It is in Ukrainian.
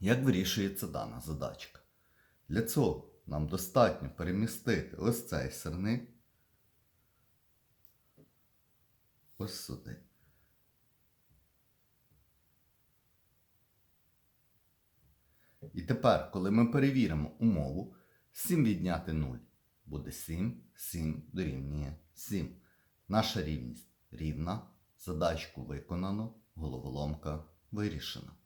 Як вирішується дана задачка? Для цього нам достатньо перемістити ось цей сирник ось сюди. І тепер, коли ми перевіримо умову, 7 відняти 0 буде 7, 7 дорівнює 7. Наша рівність рівна, задачку виконано, головоломка вирішена.